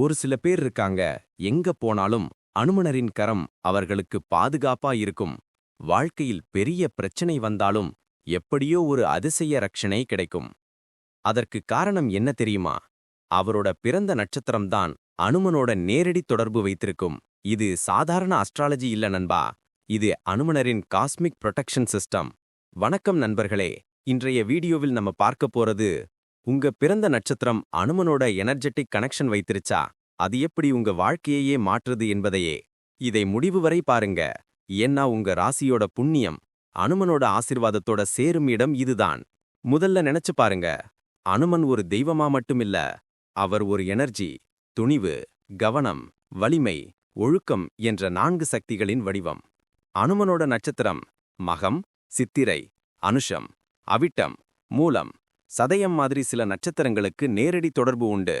ஒரு சில பேர் இருக்காங்க. எங்க போனாலும் அனுமனரின் கரம் அவர்களுக்கு பாதுகாப்பா இருக்கும். வாழ்க்கையில் பெரிய பிரச்சனை வந்தாலும் எப்படியோ ஒரு அதிசய ரட்சணை கிடைக்கும். அதற்கு காரணம் என்ன தெரியுமா? அவரோட பிறந்த நட்சத்திரம்தான் அனுமனோட நேரடி தொடர்பு வைத்திருக்கும். இது சாதாரண அஸ்ட்ராலஜி இல்ல நண்பா. இது அனுமனரின் காஸ்மிக் ப்ரொடெக்ஷன் சிஸ்டம் வணக்கம் நண்பர்களே. இன்றைய வீடியோவில் நம்ம பார்க்க போறது உங்க பிறந்த நட்சத்திரம் அனுமனோட எனர்ஜெட்டிக் கனெக்ஷன் வைத்திருச்சா? அது எப்படி உங்க வாழ்க்கையையே மாற்றுது என்பதையே. இதை முடிவு வரை பாருங்க. ஏன்னா உங்க ராசியோட புண்ணியம் அனுமனோட ஆசிர்வாதத்தோட சேரும் இடம் இதுதான். முதல்ல நினைச்சு பாருங்க. அனுமன் ஒரு தெய்வமா மட்டுமில்ல. அவர் ஒரு எனர்ஜி துணிவு கவனம் வலிமை ஒழுக்கம் என்ற நான்கு சக்திகளின் வடிவம். அனுமனோட நட்சத்திரம் மகம் சித்திரை அனுஷம் அவிட்டம் மூலம். சதயம் மாதிரி சில நட்சத்திரங்களுக்கு நேரடி தொடர்பு உண்டு.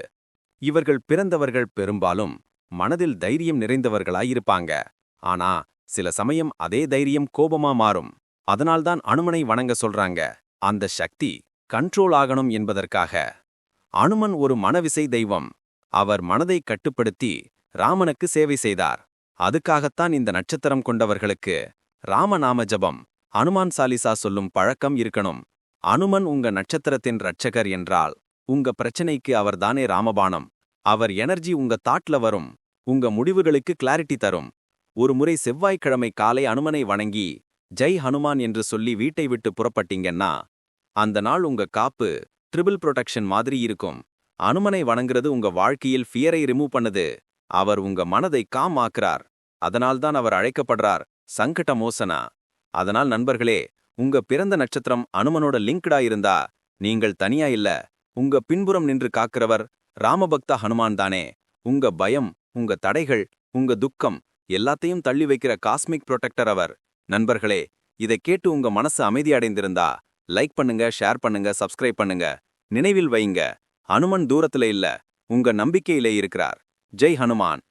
இவர்கள் பிறந்தவர்கள் பெரும்பாலும் மனதில் தைரியம் நிறைந்தவர்களாயிருப்பாங்க. ஆனா சில சமயம் அதே தைரியம் கோபமா மாறும். அதனால்தான் அனுமனை வணங்க சொல்றாங்க. அந்த சக்தி கண்ட்ரோல் ஆகணும் என்பதற்காக. அனுமன் ஒரு மனவிசை தெய்வம். அவர் மனதை கட்டுப்படுத்தி ராமனுக்கு சேவை செய்தார். அதுக்காகத்தான் இந்த நட்சத்திரம் கொண்டவர்களுக்கு ராமநாம ஜபம் அனுமான் சாலிசா சொல்லும் பழக்கம் இருக்கணும். அனுமன் உங்க நட்சத்திரத்தின் ரட்சகர் என்றால் உங்க பிரச்சனைக்கு அவர்தானே ராமபாணம் அவர் எனர்ஜி உங்க தாட்ல வரும் உங்க முடிவுகளுக்கு கிளாரிட்டி தரும். ஒரு முறை செவ்வாய்க்கிழமை காலை அனுமனை வணங்கி ஜெய் ஹனுமான் என்று சொல்லி வீட்டை விட்டு புறப்பட்டீங்கன்னா அந்த நாள் உங்க காப்பு ட்ரிபிள் புரொடக்ஷன் மாதிரி இருக்கும். அனுமனை வணங்குறது உங்க வாழ்க்கையில் ஃபியரை ரிமூவ் பண்ணுது. அவர் உங்க மனதை காம் ஆக்குறார். அதனால்தான் அவர் அழைக்கப்படுறார். சங்கட மோசனா. அதனால் நண்பர்களே உங்க பிறந்த நட்சத்திரம் அனுமனோட லிங்க்டா இருந்தா நீங்கள் தனியா இல்ல. உங்க பின்புறம் நின்று காக்கிறவர் ராமபக்தா ஹனுமான் தானே. உங்க பயம் உங்க தடைகள் உங்க துக்கம் எல்லாத்தையும் தள்ளி வைக்கிற காஸ்மிக் புரொடெக்டர் அவர். நண்பர்களே இதை கேட்டு உங்க மனசு அமைதியடைந்திருந்தா லைக் பண்ணுங்க ஷேர் பண்ணுங்க சப்ஸ்கிரைப் பண்ணுங்க. நினைவில் வைங்க அனுமன் தூரத்துல இல்ல உங்க நம்பிக்கையிலே இருக்கிறார். ஜெய் ஹனுமான்.